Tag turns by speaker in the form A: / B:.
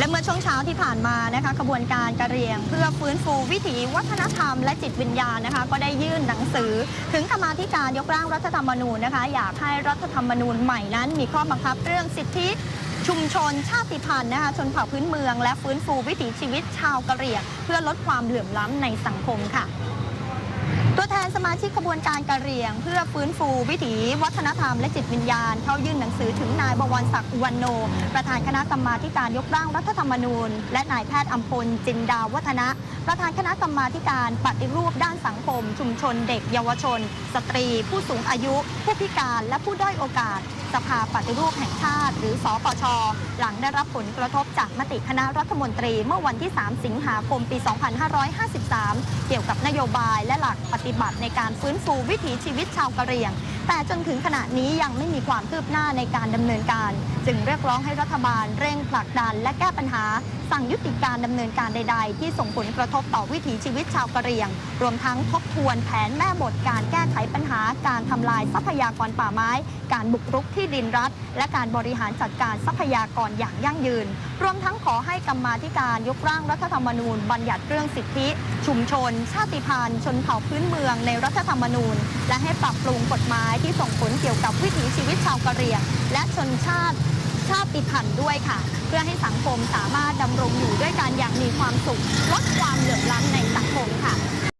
A: และเมื่อช่วงเช้าที่ผ่านมานะคะขบวนการกระเรียง เพื่อฟื้นฟูวิถีวัฒนธรรมและจิตวิญญาณนะคะ ก็ได้ยื่นหนังสือ ถึงกรรมาธิการยกร่างรัฐธรรมนูญนะคะ อยากให้รัฐธรรมนูญใหม่นั้น มีข้อบังคับเรื่องสิทธิชุมชนชาติพันธุ์นะคะชนเผ่าพื้นเมือง และฟื้นฟูวิถีชีวิตชาวกะเหรี่ยง เพื่อลดความเหลื่อมล้ำในสังคมค่ะ สมาชิกขบวนการกะเหรี่ยง เพื่อฟื้นฟูวิถี วัฒนธรรมและจิตวิญญาณ เข้ายื่นหนังสือถึงนายบวรศักดิ์อุวันโน ประธานคณะกรรมาธิการยกร่างรัฐธรรมนูญ และนายแพทย์อัมพลจินดาวัฒนะ ประธานคณะกรรมาธิการปฏิรูปด้านสังคม ชุมชนเด็กเยาวชน สตรี ผู้สูงอายุ ผู้พิการและผู้ด้อยโอกาส สภาปฏิรูปแห่งชาติ หรือสปช หลังได้รับผลกระทบจากมติคณะรัฐมนตรีเมื่อวันที่ 3 สิงหาคมปี 2553 เกี่ยวกับนโยบายและหลักปฏิบัติในการฟื้นฟูวิถีชีวิตชาวกะเหรี่ยง แต่จนถึงขณะนี้ยังไม่มีความคืบหน้าในการดำเนินการ จึงเรียกร้องให้รัฐบาลเร่งผลักดันและแก้ปัญหา สั่งยุติการดำเนินการใด ๆ ที่ส่งผลกระทบต่อวิถีชีวิตชาวกะเหรี่ยง รวมทั้งทบทวนแผนแม่บทการแก้ไขปัญหา การทำลายทรัพยากรป่าไม้ การบุกรุกที่ดินรัฐ และการบริหารจัดการทรัพยากรอย่างยั่งยืน รวมทั้งขอให้กรรมาธิการยกร่างรัฐธรรมนูญ บัญญัติเรื่องสิทธิ ชุมชน ชาติพันธุ์ชนเผ่าพื้นเมืองในรัฐธรรมนูญ และให้ปรับปรุงกฎหมายที่ส่งผลเกี่ยวกับวิถีชีวิตชาวกะเหรี่ยง และชนชาติ ชาติพันธุ์ด้วยค่ะ เพื่อให้สังคมสามารถดำรงอยู่ด้วยกันอย่างมีความสุขลดความเหลื่อมล้ำในสังคมค่ะ